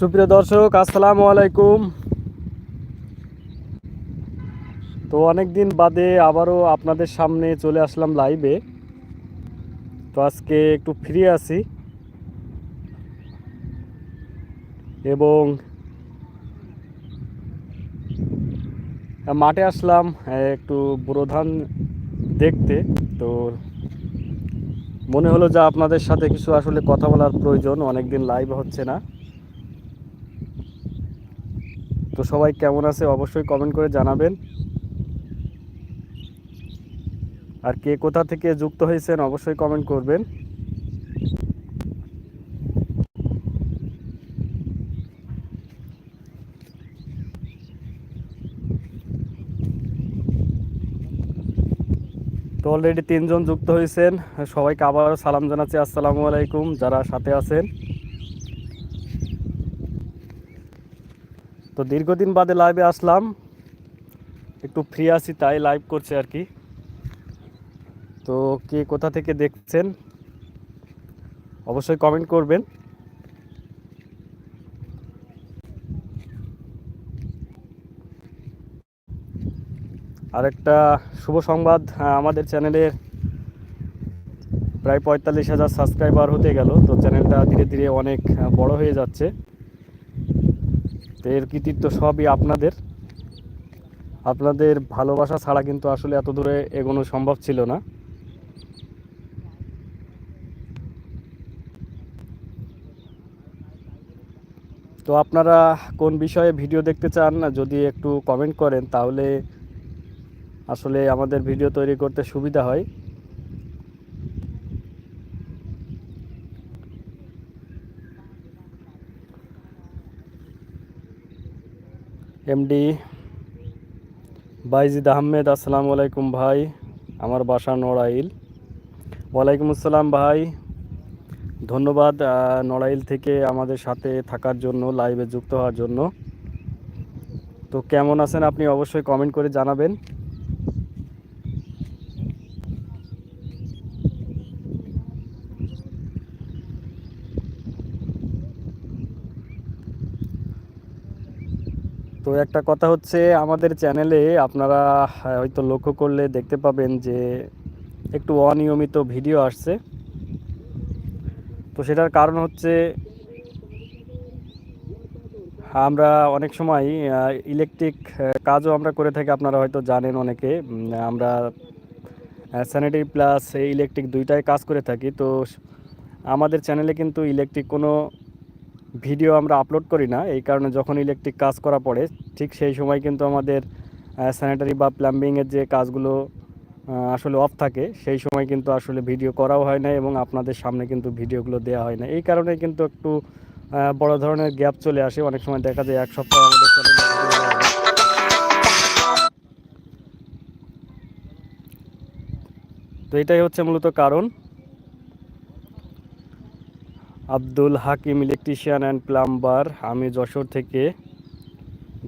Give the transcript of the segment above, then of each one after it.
সুপ্রিয় দর্শক, আসসালামু আলাইকুম। তো অনেক দিন বাদে আবারও আপনাদের সামনে চলে আসলাম লাইভে তো আজকে একটু ফ্রি আছি। এবং মাঠে আসলাম, একটু বোরো ধান দেখতে। তো মনে হলো যে আপনাদের সাথে কিছু আসলে কথা বলার প্রয়োজন, অনেকদিন লাইভ হচ্ছে না। তো সবাই কেমন আছে অবশ্যই কমেন্ট করে জানাবেন। আর কে কোথা থেকে যুক্ত হয়েছেন অবশ্যই কমেন্ট করবেন। তো অলরেডি তিনজন যুক্ত হয়েছেন, সবাইকে আবারও সালাম জানাচ্ছি। আসসালামু আলাইকুম, যারা সাথে আছেন। তো দীর্ঘদিন বাদে লাইভে আসলাম। একটু ফ্রি আছি তাই লাইভ করছে আর কি। তো কে কোথা থেকে দেখছেন অবশ্যই কমেন্ট করবেন। আরেকটা শুভ সংবাদ আহ, আমাদের চ্যানেলের প্রায় পঁয়তাল্লিশ হাজার সাবস্ক্রাইবার হতে গেল তো চ্যানেলটা ধীরে ধীরে অনেক আহ, বড় হয়ে যাচ্ছে। তো এর কৃতিত্ব সবই আপনাদের। আপনাদের ভালোবাসা ছাড়া কিন্তু আসলে এত দূরে এগোনো সম্ভব ছিল না। তো আপনারা কোন বিষয়ে ভিডিও দেখতে চান, যদি একটু কমেন্ট করেন, তাহলে আসলে আমাদের ভিডিও তৈরি করতে সুবিধা হয়। এমডি বাইজিদ আহমেদ, আসসালামু আলাইকুম ভাই, আমার বাসা নড়াইল। ওয়ালাইকুম আসসালাম ভাই, ধন্যবাদ নড়াইল থেকে আমাদের সাথে থাকার জন্য লাইভে যুক্ত হওয়ার জন্য। তো কেমন আছেন আপনি অবশ্যই কমেন্ট করে জানাবেন। তো একটা কথা হচ্ছে, আমাদের চ্যানেলে আপনারা হয়তো লক্ষ্য করলে দেখতে পাবেন যে একটু অনিয়মিত ভিডিও আসছে। তো সেটার কারণ হচ্ছে, আমরা অনেক সময় ইলেকট্রিক কাজও আমরা করে থাকি, আপনারা হয়তো জানেন অনেকে। আমরা স্যানিটারি প্লাস ইলেকট্রিক দুইটাই কাজ করে থাকি। তো আমাদের চ্যানেলে কিন্তু ইলেকট্রিক কোনো ভিডিও আমরা আপলোড করি না, এই কারণে যখন ইলেকট্রিক কাজ করা পড়ে, ঠিক সেই সময় কিন্তু আমাদের স্যানিটারি বা প্লাম্বিংয়ের যে কাজগুলো আসলে অফ থাকে, সেই সময় কিন্তু আসলে ভিডিও করাও হয় না এবং আপনাদের সামনে কিন্তু ভিডিওগুলো দেওয়া হয় না। এই কারণে কিন্তু একটু বড় ধরনের গ্যাপ চলে আসে। অনেক সময় দেখা যায় এক সপ্তাহ আমাদের। তো এটাই হচ্ছে মূলত কারণ। Abdul Hakim electrician and plumber. আমি যশোর থেকে,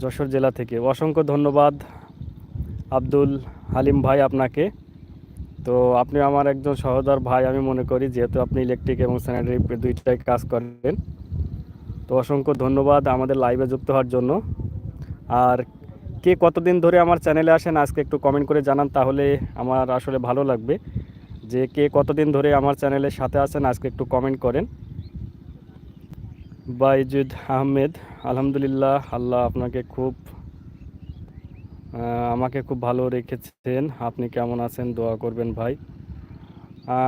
যশোর জেলা থেকে। অসংখ্য ধন্যবাদ আব্দুল হালিম ভাই আপনাকে। তো আপনি আমার একজন সহোদর ভাই, আমি মনে করি যেহেতু আপনি ইলেকট্রিক এবং স্যানিটারি দুইটাই কাজ করেন। তো অসংখ্য ধন্যবাদ আমাদের লাইভে যুক্ত হওয়ার জন্য। আর কে কতদিন ধরে আমার চ্যানেলে আসেন আজকে একটু কমেন্ট করে জানান, তাহলে আমার আসলে ভালো লাগবে। যে কে কতদিন ধরে আমার চ্যানেলের সাথে আছেন, আজকে একটু কমেন্ট করেন। বাইজুদ আহমেদ, আলহামদুলিল্লাহ আল্লাহ আপনাকে খুব আমাকে খুব ভালো রেখেছেন। আপনি কেমন আছেন? দোয়া করবেন ভাই।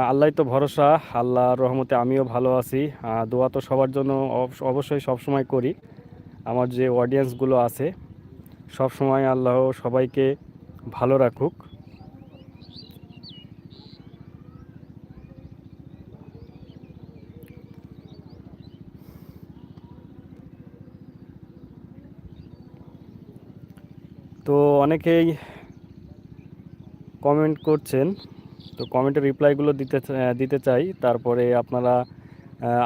আল্লাহ তো ভরসা আল্লাহ রহমতে আমিও ভালো আছি। দোয়া তো সবার জন্য অবশ- অবশ্যই সবসময় করি। আমার যে অডিয়েন্সগুলো আছে সব সময় আল্লাহ সবাইকে ভালো রাখুক তো অনেকেই কমেন্ট করছেন, তো কমেন্টের রিপ্লাইগুলো দিতে দিতে চাই। তারপরে আপনারা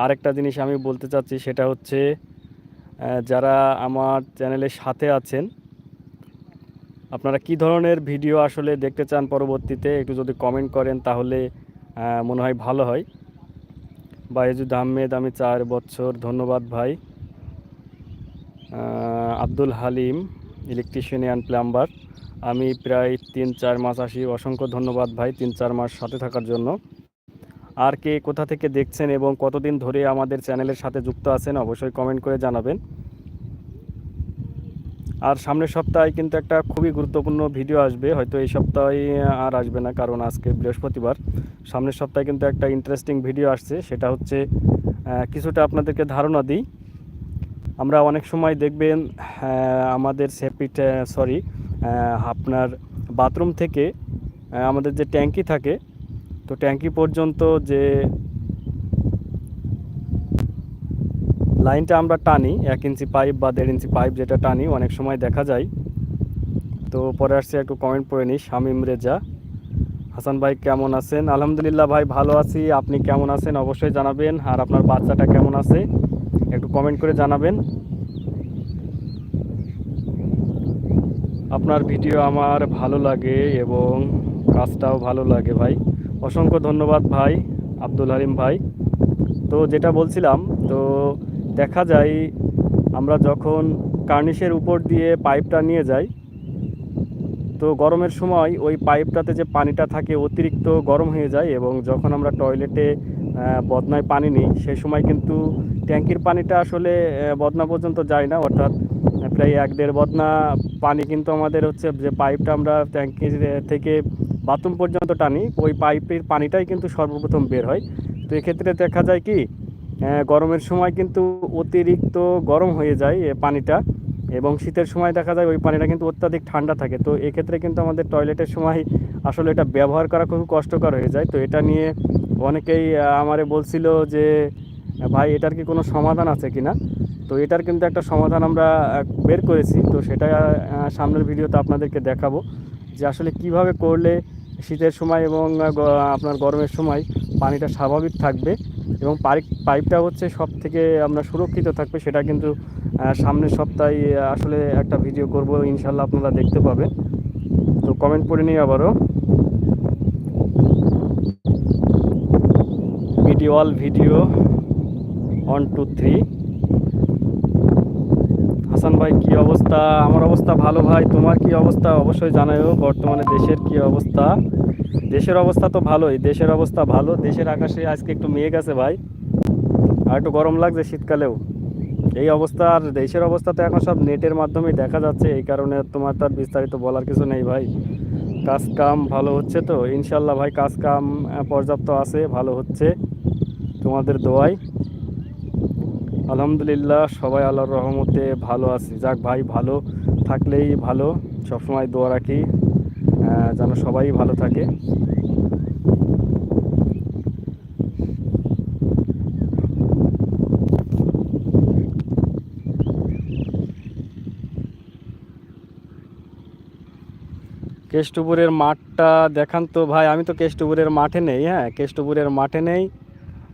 আরেকটা জিনিস আমি বলতে চাচ্ছি, সেটা হচ্ছে যারা আমার চ্যানেলের সাথে আছেন, আপনারা কি ধরনের ভিডিও আসলে দেখতে চান পরবর্তীতে? একটু যদি কমেন্ট করেন তাহলে মনে হয় ভালো হয়। বাইজুদ আহমেদ, আমি চার বছর, ধন্যবাদ ভাই। Abdul Halim electrician and plumber আমি প্রায় তিন চার মাস আসি। অসংখ্য ধন্যবাদ ভাই তিন চার মাস সাথে থাকার জন্য। আর কে কোথা থেকে দেখছেন এবং কতদিন ধরে আমাদের চ্যানেলের সাথে যুক্ত আছেন অবশ্যই কমেন্ট করে জানাবেন। আর সামনের সপ্তাহে কিন্তু একটা খুবই গুরুত্বপূর্ণ ভিডিও আসবে। হয়তো এই সপ্তাহে আর আসবে না, কারণ আজকে বৃহস্পতিবার। সামনের সপ্তাহে কিন্তু একটা ইন্টারেস্টিং ভিডিও আসছে, সেটা হচ্ছে কিছুটা আপনাদেরকে ধারণা দিই। আমরা অনেক সময় দেখবেন আমাদের সেপিট সরি আপনার বাথরুম থেকে আমাদের যে ট্যাঙ্কি থাকে, তো ট্যাঙ্কি পর্যন্ত যে লাইনটা আমরা টানি, এক ইঞ্চি পাইপ বা দেড় ইঞ্চি পাইপ যেটা টানি, অনেক সময় দেখা যায়। তো পরে আসছে, একটু কমেন্ট পড়ে নিই, শামিম রেজা। হাসান ভাই কেমন আছেন? আলহামদুলিল্লাহ ভাই, ভালো আছি। আপনি কেমন আছেন? অবশ্যই জানাবেন। আর আপনার বাচ্চাটা কেমন আছে? একটু কমেন্ট করে জানাবেন। আপনার ভিডিও আমার ভালো লাগে এবং কাজটাও ভালো লাগে ভাই। অসংখ্য ধন্যবাদ ভাই, আব্দুল হালিম ভাই। তো যেটা বলছিলাম, তো দেখা যায় আমরা যখন কার্নিশের উপর দিয়ে পাইপটা নিয়ে যাই, তো গরমের সময় ওই পাইপটাতে যে পানিটা থাকে অতিরিক্ত গরম হয়ে যায় এবং যখন আমরা টয়লেটে বদনায় পানি নিই সেই সময় কিন্তু ট্যাঙ্কির পানিটা আসলে বদনা পর্যন্ত যায় না। অর্থাৎ প্রায় এক দেড় বদনা পানি কিন্তু আমাদের হচ্ছে যে পাইপটা আমরা ট্যাঙ্কি থেকে বাথরুম পর্যন্ত টানি, ওই পাইপের পানিটাই কিন্তু সর্বপ্রথম বের হয়। তো এক্ষেত্রে দেখা যায় কি গরমের সময় কিন্তু অতিরিক্ত গরম হয়ে যায় পানিটা এবং শীতের সময় দেখা যায় ওই পানিটা কিন্তু অত্যাধিক ঠান্ডা থাকে। তো এক্ষেত্রে কিন্তু আমাদের টয়লেটের সময় আসলে এটা ব্যবহার করা খুব কষ্টকর হয়ে যায়। তো এটা নিয়ে অনেকেই আমারে বলছিল যে, ভাই, এটার কি কোনো সমাধান আছে কিনা? তো এটার কিন্তু একটা সমাধান আমরা বের করেছি। তো সেটা সামনের ভিডিওতে আপনাদেরকে দেখাবো যে আসলে কীভাবে করলে শীতের সময় এবং আপনার গরমের সময় পানিটা স্বাভাবিক থাকবে এবং পাইপ পাইপটা হচ্ছে সব থেকে আমরা সুরক্ষিত থাকবে, সেটা কিন্তু সামনের সপ্তাহে আসলে একটা ভিডিও করব ইনশাল্লাহ আপনারা দেখতে পাবেন। তো কমেন্ট করে নিই আবারও। Video all video one two three Hasan ভাই, কি অবস্থা? আমার অবস্থা ভালো ভাই, তোমার কি অবস্থা? অবশ্যই জানাইও, বর্তমানে দেশের কি অবস্থা? দেশের অবস্থা তো ভালোই, দেশের অবস্থা ভালো, দেশের আকাশে আজকে একটু মেঘ আছে ভাই, আর একটু গরম লাগছে শীতকালেও। এই অবস্থা আর দেশের অবস্থা তো এখন সব নেটের মাধ্যমেই দেখা যাচ্ছে, এই কারণে তোমার তার বিস্তারিত বলার কিছু নেই ভাই। কাজ কাম ভালো হচ্ছে তো, ইনশাল্লাহ ভাই, কাজ কাম পর্যাপ্ত আছে, ভালো হচ্ছে। তোমাদের দোয়ায়। আলহামদুলিল্লাহ, সবাই আল্লাহর রহমতে ভালো আছি। যাক ভাই, ভালো থাকলেই ভালো। সবসময় দোয়া রাখি যেন সবাই ভালো থাকে। কেষ্টপুরের মাঠটা দেখান তো ভাই। আমি তো কেষ্টপুরের মাঠে নেই হ্যাঁ? কেষ্টপুরের মাঠে নেই।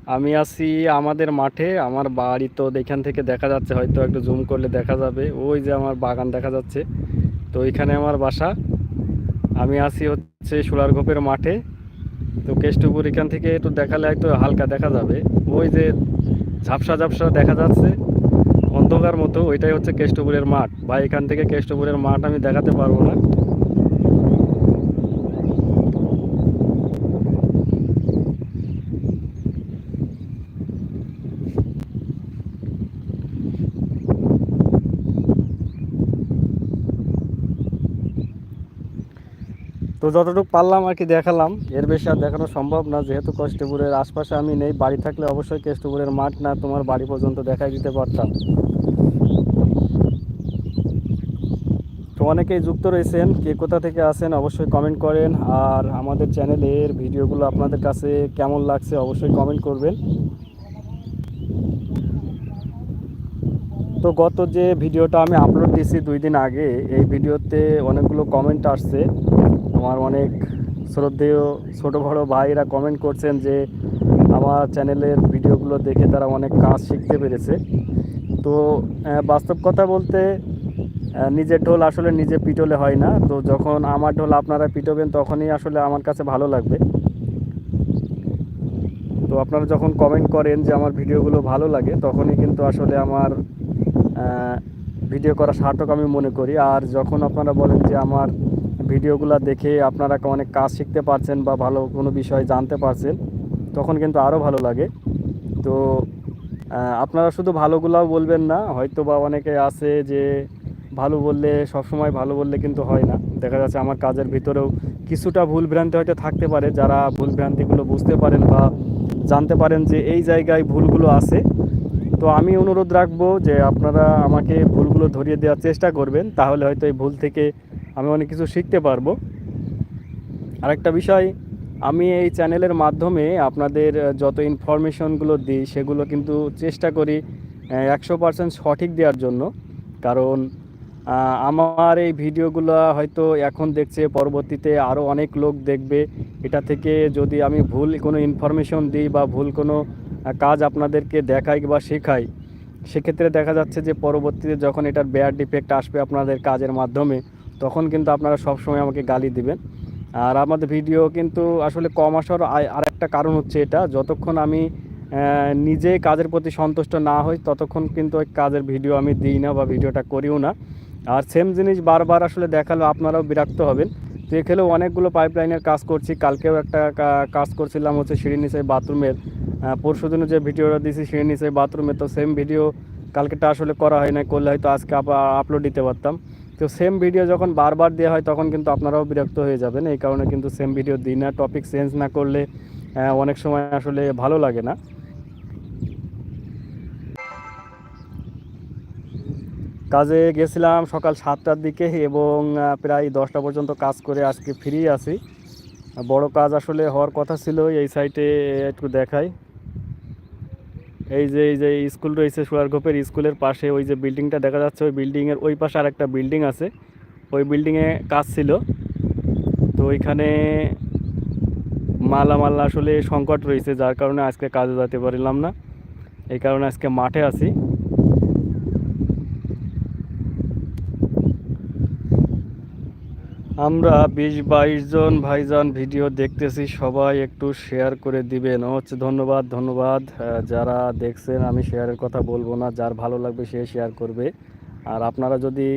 আমি আছি আমাদের মাঠে, আমার বাড়ি তো এখান থেকে দেখা যাচ্ছে, হয়তো একটু জুম করলে দেখা যাবে। ওই যে আমার বাগান দেখা যাচ্ছে। তো ওইখানে আমার বাসা। আমি আছি হচ্ছে সোলারঘোপের মাঠে। তো কেষ্টপুর এখান থেকে একটু দেখালে একটু হালকা দেখা যাবে। ওই যে ঝাপসা ঝাপসা দেখা যাচ্ছে অন্ধকার মতো, ওইটাই হচ্ছে কেষ্টপুরের মাঠ। বা এখান থেকে কেষ্টপুরের মাঠ আমি দেখাতে পারব না। তো যতটুকু পারলাম আর কি দেখালাম, এর বেশি আর দেখানো সম্ভব না। যেহেতু কেষ্টপুরের আশপাশে আমি নেই, বাড়ি থাকলে অবশ্যই কেষ্টপুরের মাঠ না, তোমার বাড়ি পর্যন্ত দেখাই দিতে পারতাম। তো অনেকেই যুক্ত রয়েছেন, কে কোথা থেকে আসেন অবশ্যই কমেন্ট করেন। আর আমাদের চ্যানেলের ভিডিওগুলো আপনাদের কাছে কেমন লাগছে অবশ্যই কমেন্ট করবেন। তো গত যে ভিডিওটা আমি আপলোড দিয়েছি দুই দিন আগে, এই ভিডিওতে অনেকগুলো কমেন্ট আসছে। আমার অনেক শ্রদ্ধেয় ছোটো বড়ো ভাইরা কমেন্ট করছেন যে আমার চ্যানেলের ভিডিওগুলো দেখে তারা অনেক কাজ শিখতে পেরেছে। তো বাস্তব কথা বলতে নিজের ঢোল আসলে নিজে পিটলে হয় না। তো যখন আমার ঢোল আপনারা পিটবেন তখনই আসলে আমার কাছে ভালো লাগবে। তো আপনারা যখন কমেন্ট করেন যে আমার ভিডিওগুলো ভালো লাগে, তখনই কিন্তু আসলে আমার ভিডিও করা সার্থক আমি মনে করি। আর যখন আপনারা বলেন যে আমার ভিডিওগুলো দেখে আপনারা অনেক কাজ শিখতে পারছেন বা ভালো কোনো বিষয় জানতে পারছেন, তখন কিন্তু আরও ভালো লাগে। তো আপনারা শুধু ভালোগুলাও বলবেন না হয়তো বা অনেকে আছে যে ভালো বললে, সবসময় ভালো বললে কিন্তু হয় না। দেখা যাচ্ছে আমার কাজের ভিতরেও কিছুটা ভুলভ্রান্তি হয়তো থাকতে পারে, যারা ভুলভ্রান্তিগুলো বুঝতে পারেন বা জানতে পারেন যে এই জায়গায় ভুলগুলো আছে। তো আমি অনুরোধ রাখব যে আপনারা আমাকে ভুলগুলো ধরিয়ে দেওয়ার চেষ্টা করবেন, তাহলে হয়তো এই ভুল থেকে আমি অনেক কিছু শিখতে পারব। আরেকটা বিষয়, আমি এই চ্যানেলের মাধ্যমে আপনাদের যত ইনফরমেশনগুলো দিই, সেগুলো কিন্তু চেষ্টা করি একশো পার্সেন্ট সঠিক দেওয়ার জন্য। কারণ আমার এই ভিডিওগুলো হয়তো এখন দেখছে, পরবর্তীতে আরও অনেক লোক দেখবে। এটা থেকে যদি আমি ভুল কোনো ইনফরমেশন দিই বা ভুল কোনো কাজ আপনাদেরকে দেখাই বা শেখাই, সেক্ষেত্রে দেখা যাচ্ছে যে পরবর্তীতে যখন এটার ব্যাড ডিফেক্ট আসবে আপনাদের কাজের মাধ্যমে তখন কিন্তু আপনারা সবসময় আমাকে গালি দিবেন। আর আমাদের ভিডিও কিন্তু আসলে কম আসার আর একটা কারণ হচ্ছে এটা, যতক্ষণ আমি নিজে কাজের প্রতি সন্তুষ্ট না হই, ততক্ষণ কিন্তু ওই কাজের ভিডিও আমি দিই না বা ভিডিওটা করিও না। আর সেম জিনিস বারবার আসলে দেখাল, আপনারাও বিরক্ত হবেন। তো এখানেও অনেকগুলো পাইপলাইনের কাজ করছি। কালকেও একটা কাজ করছিলাম হচ্ছে সিঁড়ি বাথরুমের। পরশু দিনও যে ভিডিওটা দিয়েছি সিঁড়ি নিচে বাথরুমে, তো সেম ভিডিও কালকেটা আসলে করা হয় না করলে হয়তো আজকে আপলোড দিতে পারতাম। তো সেম ভিডিও যখন বারবার দেওয়া হয়, তখন কিন্তু আপনারাও বিরক্ত হয়ে যাবেন। এই কারণে কিন্তু সেম ভিডিও দিই না টপিক চেঞ্জ না করলে অনেক সময় আসলে ভালো লাগে না। কাজে গেছিলাম সকাল সাতটার দিকে এবং প্রায় দশটা পর্যন্ত কাজ করে আজকে ফ্রি আছি বড় কাজ আসলে হওয়ার কথা ছিল, এই সাইটে একটু দেখাই। এই যে এই যে স্কুল রয়েছে সুয়ারগোপের স্কুলের পাশে, ওই যে বিল্ডিংটা দেখা যাচ্ছে, ওই বিল্ডিংয়ের ওই পাশে আর একটা বিল্ডিং আছে। ওই বিল্ডিংয়ে কাজ ছিল। তো ওইখানে মালামাল আসলে সংকট রয়েছে, যার কারণে আজকে কাজে যেতে পারলাম না। এই কারণে আজকে মাঠে আছি। আমরা বিশ বাইশ জন ভাইজান ভিডিও দেখতেছি, সবাই একটু শেয়ার করে দিবেন। হচ্ছে ধন্যবাদ ধন্যবাদ। যারা দেখছেন, আমি শেয়ারের কথা বলব না, যার ভালো লাগবে সে শেয়ার করবে। আর আপনারা যদি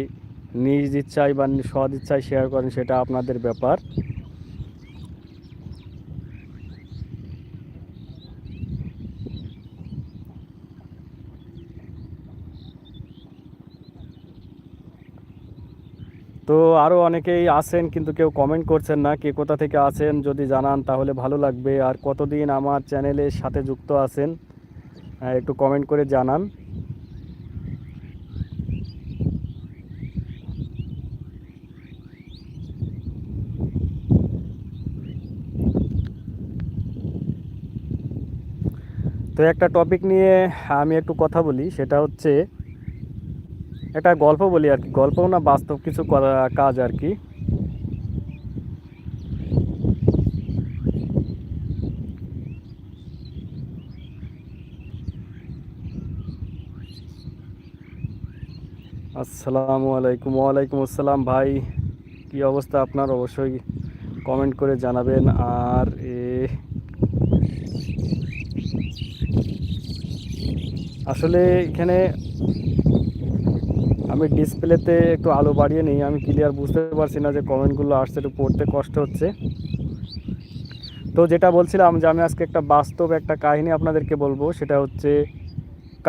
নিজ ইচ্ছায় বা সদ ইচ্ছায় শেয়ার করেন, সেটা আপনাদের ব্যাপার। তো আরও অনেকেই আছেন, কিন্তু কেউ কমেন্ট করছেন না কে কোথা থেকে আছেন, যদি জানান তাহলে ভালো লাগবে। আর কতদিন আমার চ্যানেলের সাথে যুক্ত আছেন একটু কমেন্ট করে জানান। তো একটা টপিক নিয়ে আমি একটু কথা বলি, সেটা হচ্ছে একটা গল্প বলি আর কি। গল্প না, বাস্তব কিছু করা কাজ আর কি। আসসালামু আলাইকুম, ওয়ালাইকুম আসসালাম ভাই। কি অবস্থা আপনার? অবশ্যই কমেন্ট করে জানাবেন। আর এ আসলে এখানে আমি ডিসপ্লেতে একটু আলো বাড়িয়ে নিই, আমি ক্লিয়ার বুঝতে পারছি না যে কমেন্টগুলো আসছে, একটু পড়তে কষ্ট হচ্ছে। তো যেটা বলছিলাম যে আমি আজকে একটা বাস্তব একটা কাহিনী আপনাদেরকে বলব, সেটা হচ্ছে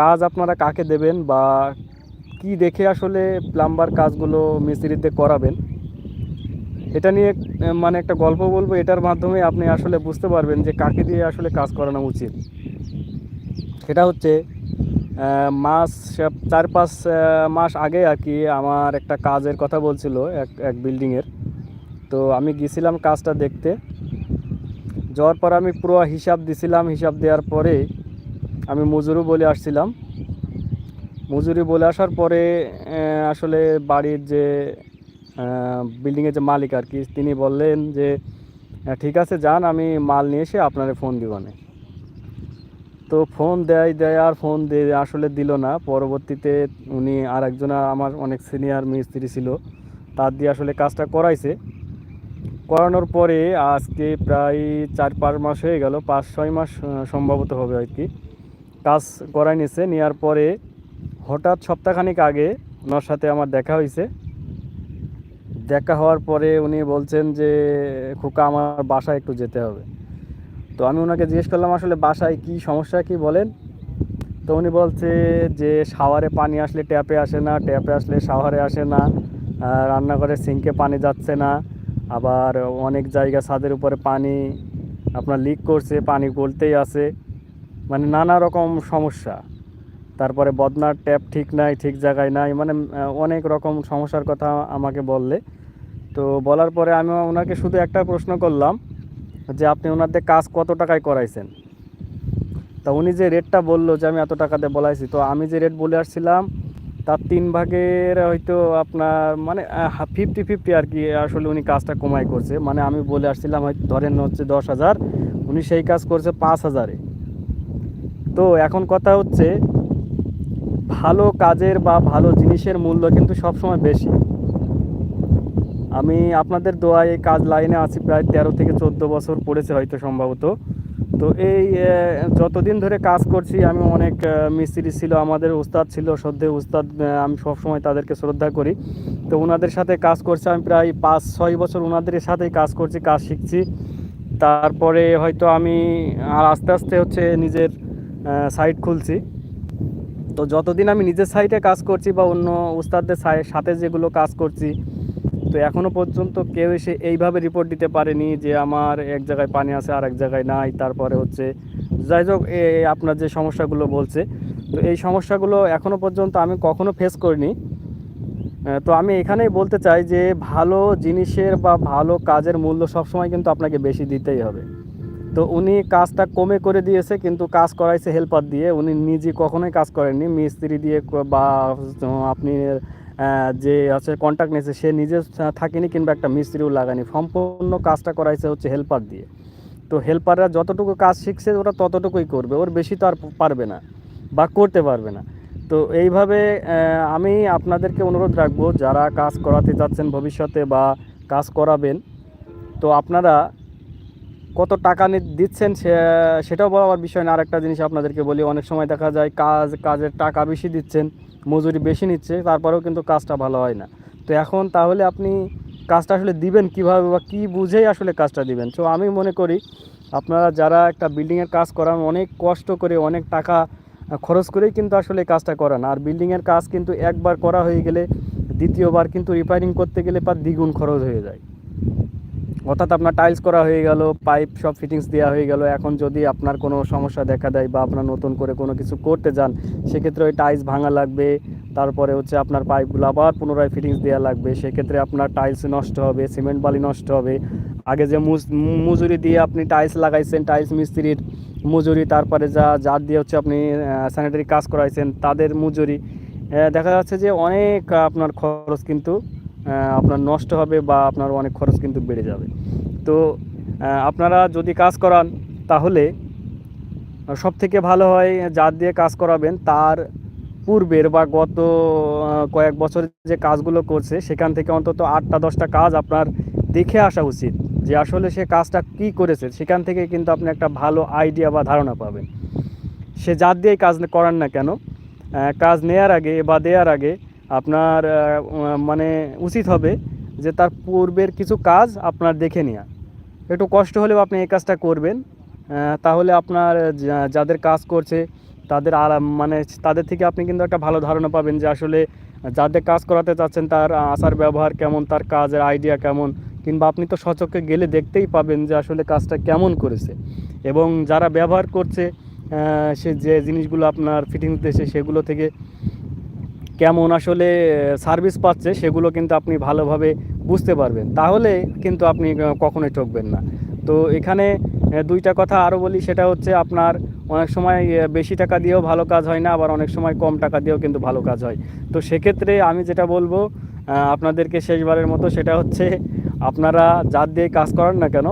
কাজ আপনারা কাকে দেবেন বা কি দেখে আসলে প্লাম্বার কাজগুলো মিস্ত্রিতে করাবেন, এটা নিয়ে মানে একটা গল্প বলব, এটার মাধ্যমে আপনি আসলে বুঝতে পারবেন যে কাকে দিয়ে আসলে কাজ করানো উচিত। সেটা হচ্ছে মাস চার পাঁচ মাস আগে আর কি আমার একটা কাজের কথা বলছিল এক এক বিল্ডিংয়ের তো আমি গেছিলাম কাজটা দেখতে। যাওয়ার পর আমি পুরো হিসাব দিছিলাম, হিসাব দেওয়ার পরে আমি মজুরি বলে আসছিলাম। মজুরি বলে আসার পরে আসলে বাড়ির যে বিল্ডিংয়ের যে মালিক আর কি, তিনি বললেন যে ঠিক আছে, যান, আমি মাল নিয়ে এসে আপনারে ফোন দিবানে তো ফোন দেয় দেয় আর ফোন দিয়ে আসলে দিল না। পরবর্তীতে উনি আর একজন আমার অনেক সিনিয়র মিস্ত্রি ছিল, তার দিয়ে আসলে কাজটা করাইছে। করানোর পরে আজকে প্রায় চার, পাঁচ মাস হয়ে গেল, পাঁচ, ছয় মাস সম্ভবত হবে আর কি। কাজ করাই নিছে নেওয়ার পরে হঠাৎ সপ্তাহখানিক আগে ওনার সাথে আমার দেখা হয়েছে দেখা হওয়ার পরে উনি বলছেন যে, খোকা, আমার বাসায় একটু যেতে হবে। তো আমি ওনাকে জিজ্ঞেস করলাম, আসলে বাসায় কি সমস্যা, কি বলেন? তো উনি বলছে যে, শাওয়ারে পানি আসলে ট্যাপে আসে না, ট্যাপে আসলে শাওয়ারে আসে না রান্নাঘরে সিঙ্কে পানি যাচ্ছে না, আবার অনেক জায়গা ছাদের উপরে পানি আপনার লিক করছে, পানি গলতেই আছে। মানে নানা রকম সমস্যা। তারপরে বদনার ট্যাপ ঠিক নাই, ঠিক জায়গায় নাই মানে অনেক রকম সমস্যার কথা আমাকে বললে। তো বলার পরে আমি ওনাকে শুধু একটা প্রশ্ন করলাম যে আপনি ওনাদের কাজ কত টাকায় করাইছেন? তা উনি যে রেটটা বলল যে আমি এত টাকাতে বলাইছি, তো আমি যে রেট বলে আসছিলাম, তার তিন ভাগের হয়তো আপনার মানে ফিফটি ফিফটি আর কি আসলে উনি কাজটা কমাই করছে। মানে আমি বলে আসছিলাম হয়তো ধরেন হচ্ছে দশ হাজার, উনি সেই কাজ করছে পাঁচ হাজারে। তো এখন কথা হচ্ছে, ভালো কাজের বা ভালো জিনিসের মূল্য কিন্তু সবসময় বেশি। আমি আপনাদের দোয়ায় এই কাজ লাইনে আছি, প্রায় তেরো থেকে চোদ্দ বছর পড়েছে হয়তো সম্ভবত। তো এই যতদিন ধরে কাজ করছি, আমি অনেক মিস্ত্রি ছিল, আমাদের উস্তাদ ছিল, সদ্যে উস্তাদ আমি সবসময় তাদেরকে শ্রদ্ধা করি। তো ওনাদের সাথে কাজ করছি, আমি প্রায় পাঁচ, ছয় বছর ওনাদের সাথেই কাজ করছি, কাজ শিখছি। তারপরে হয়তো আমি, আর আস্তে আস্তে হচ্ছে নিজের সাইট খুলছি। তো যতদিন আমি নিজের সাইটে কাজ করছি বা অন্য উস্তাদদের সাথে যেগুলো কাজ করছি তো এখনও পর্যন্ত কেউ এসে এইভাবে রিপোর্ট দিতে পারেনি যে আমার এক জায়গায় পানি আছে আর এক জায়গায় নাই। তারপরে হচ্ছে, যাই হোক আপনার যে সমস্যাগুলো বলছে, তো এই সমস্যাগুলো এখনও পর্যন্ত আমি কখনো ফেস করিনি। তো আমি এখানেই বলতে চাই যে ভালো জিনিসের বা ভালো কাজের মূল্য সবসময় কিন্তু আপনাকে বেশি দিতেই হবে। তো উনি কাজটা কমে করে দিয়েছে, কিন্তু কাজ করাইছে হেল্পার দিয়ে। উনি নিজে কখনোই কাজ করেননি। মিস্ত্রি দিয়ে বা আপনি যে আছে কন্ট্যাক্ট নিয়েছে, সে নিজে থাকেনি কিংবা একটা মিস্ত্রিও লাগানি সম্পূর্ণ কাজটা করাইছে হচ্ছে হেল্পার দিয়ে। তো হেল্পাররা যতটুকু কাজ শিখছে, ওরা ততটুকুই করবে। ওর বেশি তো আর পারবে না বা করতে পারবে না। তো এইভাবে আমি আপনাদেরকে অনুরোধ রাখব, যারা কাজ করাতে যাচ্ছেন ভবিষ্যতে বা কাজ করাবেন, তো আপনারা কত টাকা দিচ্ছেন সে, সেটাও বলার বিষয় না। আরেকটা জিনিস আপনাদেরকে বলি, অনেক সময় দেখা যায় কাজ, কাজের টাকা বেশি দিচ্ছেন। মজুরি বেশি নিচ্ছে, তারপরেও কিন্তু কাজটা ভালো হয় না। তো এখন তাহলে আপনি কাজটা আসলে দিবেন কীভাবে বা কী বুঝেই আসলে কাজটা দিবেন? তো আমি মনে করি আপনারা যারা একটা বিল্ডিংয়ের কাজ করান, অনেক কষ্ট করে, অনেক টাকা খরচ করেই কিন্তু আসলে কাজটা করান। আর বিল্ডিংয়ের কাজ কিন্তু একবার করা হয়ে গেলে দ্বিতীয়বার কিন্তু রিপেয়ারিং করতে গেলে তার দ্বিগুণ খরচ হয়ে যায়। অর্থাৎ আপনার টাইলস করা হয়ে গেল পাইপ সব ফিটিংস দেওয়া হয়ে গেল। এখন যদি আপনার কোনো সমস্যা দেখা দেয় বা আপনার নতুন করে কোনো কিছু করতে যান, সেক্ষেত্রে ওই টাইলস ভাঙা লাগবে। তারপরে হচ্ছে আপনার পাইপগুলো আবার পুনরায় ফিটিংস দেওয়া লাগবে। সেক্ষেত্রে আপনার টাইলস নষ্ট হবে সিমেন্ট বালি নষ্ট হবে। আগে যে মুজ- মজুরি দিয়ে আপনি টাইলস লাগাইছেন টাইলস মিস্ত্রির মজুরি, তারপরে যা, যার দিয়ে হচ্ছে আপনি স্যানিটারি কাজ করাইছেন, তাদের মজুরি। দেখা যাচ্ছে যে অনেক আপনার খরচ কিন্তু আপনার নষ্ট হবে বা আপনার অনেক খরচ কিন্তু বেড়ে যাবে। তো আপনারা যদি কাজ করান, তাহলে সব থেকে ভালো হয় যার দিয়ে কাজ করাবেন, তার পূর্বের বা গত কয়েক বছর যে কাজগুলো করছে, সেখান থেকে অন্তত আটটা, দশটা কাজ আপনার দেখে আসা উচিত যে আসলে সে কাজটা কি করেছে। সেখান থেকে কিন্তু আপনি একটা ভালো আইডিয়া বা ধারণা পাবেন। সে যার দিয়েই কাজ করান না কেন কাজ নেয়ার আগে বা দেওয়ার আগে আপনার মানে উচিত হবে যে তার পূর্বের কিছু কাজ আপনার দেখে নেওয়া একটু কষ্ট হলেও আপনি এই কাজটা করবেন। তাহলে আপনার যাদের কাজ করছে, তাদের মানে তাদের থেকে আপনি কিন্তু একটা ভালো ধারণা পাবেন যে আসলে যাদের কাজ করাতে চাচ্ছেন, তার আচার ব্যবহার কেমন, তার কাজের আইডিয়া কেমন, কিংবা আপনি তো সচক্ষে গেলে দেখতেই পাবেন যে আসলে কাজটা কেমন করেছে। এবং যারা ব্যবহার করছে সে যে জিনিসগুলো আপনার ফিটিংস দিয়েছে সেগুলো থেকে কেমন আসলে সার্ভিস পাচ্ছে সেগুলো কিন্তু আপনি ভালোভাবে বুঝতে পারবেন। তাহলে কিন্তু আপনি কখনোই ঠকবেন না। তো এখানে দুইটা কথা আরও বলি, সেটা হচ্ছে আপনার অনেক সময় বেশি টাকা দিয়েও ভালো কাজ হয় না, আবার অনেক সময় কম টাকা দিয়েও কিন্তু ভালো কাজ হয়। তো সেক্ষেত্রে আমি যেটা বলব আপনাদেরকে শেষবারের মতো সেটা হচ্ছে, আপনারা যার দিয়ে কাজ করান না কেন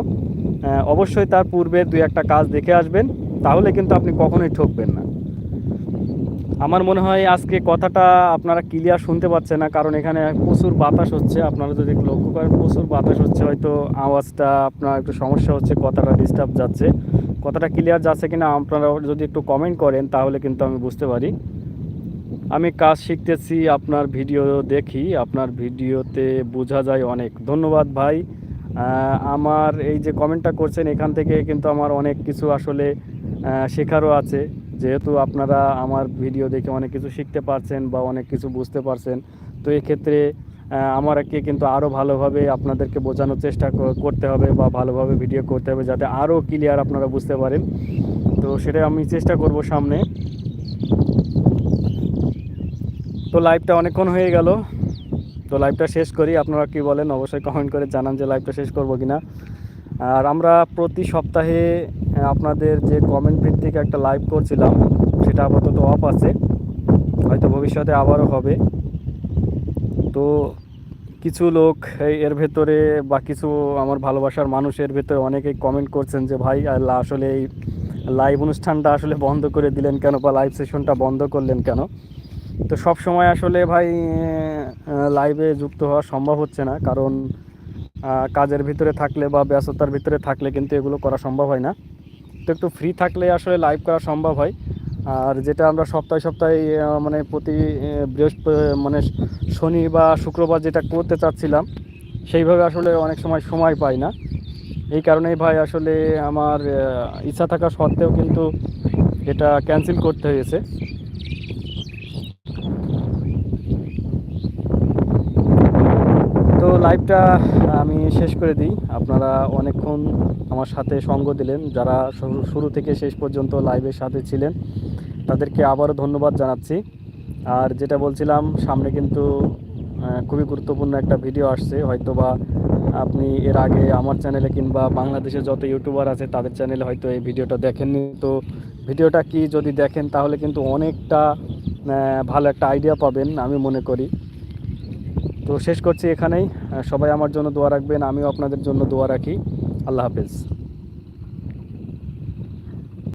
অবশ্যই তার পূর্বে দুই একটা কাজ দেখে আসবেন, তাহলে কিন্তু আপনি কখনোই ঠকবেন না। আমার মনে হয় আজকে কথাটা আপনারা ক্লিয়ার শুনতে পাচ্ছেন না, কারণ এখানে প্রচুর বাতাস হচ্ছে। আপনারা যদি লক্ষ্য করেন, প্রচুর বাতাস হচ্ছে, হয়তো আওয়াজটা আপনার একটু সমস্যা হচ্ছে, কথাটা ডিস্টার্ব যাচ্ছে। কথাটা ক্লিয়ার যাচ্ছে কিনা আপনারা যদি একটু কমেন্ট করেন, তাহলে কিন্তু আমি বুঝতে পারি। আমি কাজ শিখতেছি, আপনার ভিডিও দেখি, আপনার ভিডিওতে বোঝা যায় অনেক। ধন্যবাদ ভাই। আমার এই যে কমেন্টটা করছেন, এখান থেকে কিন্তু আমার অনেক কিছু আসলে শেখারও আছে। যেহেতু আপনারা আমার ভিডিও দেখে অনেক কিছু শিখতে পারছেন বা অনেক কিছু বুঝতে পারছেন, তো এক্ষেত্রে আমারকে কিন্তু আরও ভালোভাবে আপনাদেরকে বোঝানোর চেষ্টা করতে হবে বা ভালোভাবে ভিডিও করতে হবে যাতে আরও ক্লিয়ার আপনারা বুঝতে পারেন। তো সেটা আমি চেষ্টা করব সামনে। তো লাইভটা অনেকক্ষণ হয়ে গেল। তো লাইভটা শেষ করি। আপনারা কি বলেন? অবশ্যই কমেন্ট করে জানান যে লাইভটা শেষ করব কিনা। আর আমরা প্রতি সপ্তাহে আপনাদের যে কমেন্ট ভিত্তিক একটা লাইভ করছিলাম, সেটা আপাতত অফ আছে। হয়তো ভবিষ্যতে আবারও হবে। তো কিছু লোক এর ভেতরে বা কিছু আমার ভালোবাসার মানুষের ভেতরে অনেকেই কমেন্ট করছেন যে, ভাই আসলে এই লাইভ অনুষ্ঠানটা আসলে বন্ধ করে দিলেন কেন বা লাইভ সেশনটা বন্ধ করলেন কেন? তো সব সময় আসলে ভাই লাইভে যুক্ত হওয়া সম্ভব হচ্ছে না। কারণ কাজের ভিতরে থাকলে বা ব্যস্ততার ভিতরে থাকলে কিন্তু এগুলো করা সম্ভব হয় না। তো একটু ফ্রি থাকলে আসলে লাইভ করা সম্ভব হয়। আর যেটা আমরা সপ্তাহে সপ্তাহে মানে প্রতি বৃহস্পতি মানে শনি বা শুক্রবার যেটা করতে চাচ্ছিলাম, সেইভাবে আসলে অনেক সময় সময় পাই না। এই কারণেই ভাই আসলে আমার ইচ্ছা থাকা সত্ত্বেও কিন্তু এটা ক্যান্সেল করতে হয়েছে তো লাইভটা আমি শেষ করে দিই। আপনারা অনেকক্ষণ আমার সাথে সঙ্গ দিলেন। যারা শুরু থেকে শেষ পর্যন্ত লাইভের সাথে ছিলেন, তাদেরকে আবারও ধন্যবাদ জানাচ্ছি। আর যেটা বলছিলাম, সামনে কিন্তু খুবই গুরুত্বপূর্ণ একটা ভিডিও আসছে। হয়তো বা আপনি এর আগে আমার চ্যানেলে কিংবা বাংলাদেশে যত ইউটিউবার আছে, তাদের চ্যানেলে হয়তো এই ভিডিওটা দেখেননি। তো ভিডিওটা কি যদি দেখেন, তাহলে কিন্তু অনেকটা ভালো একটা আইডিয়া পাবেন, আমি মনে করি। তো শেষ করছি এখানেই। সবাই আমার জন্য দোয়া রাখবেন, আমিও আপনাদের জন্য দোয়া রাখি। আল্লাহ হাফেজ।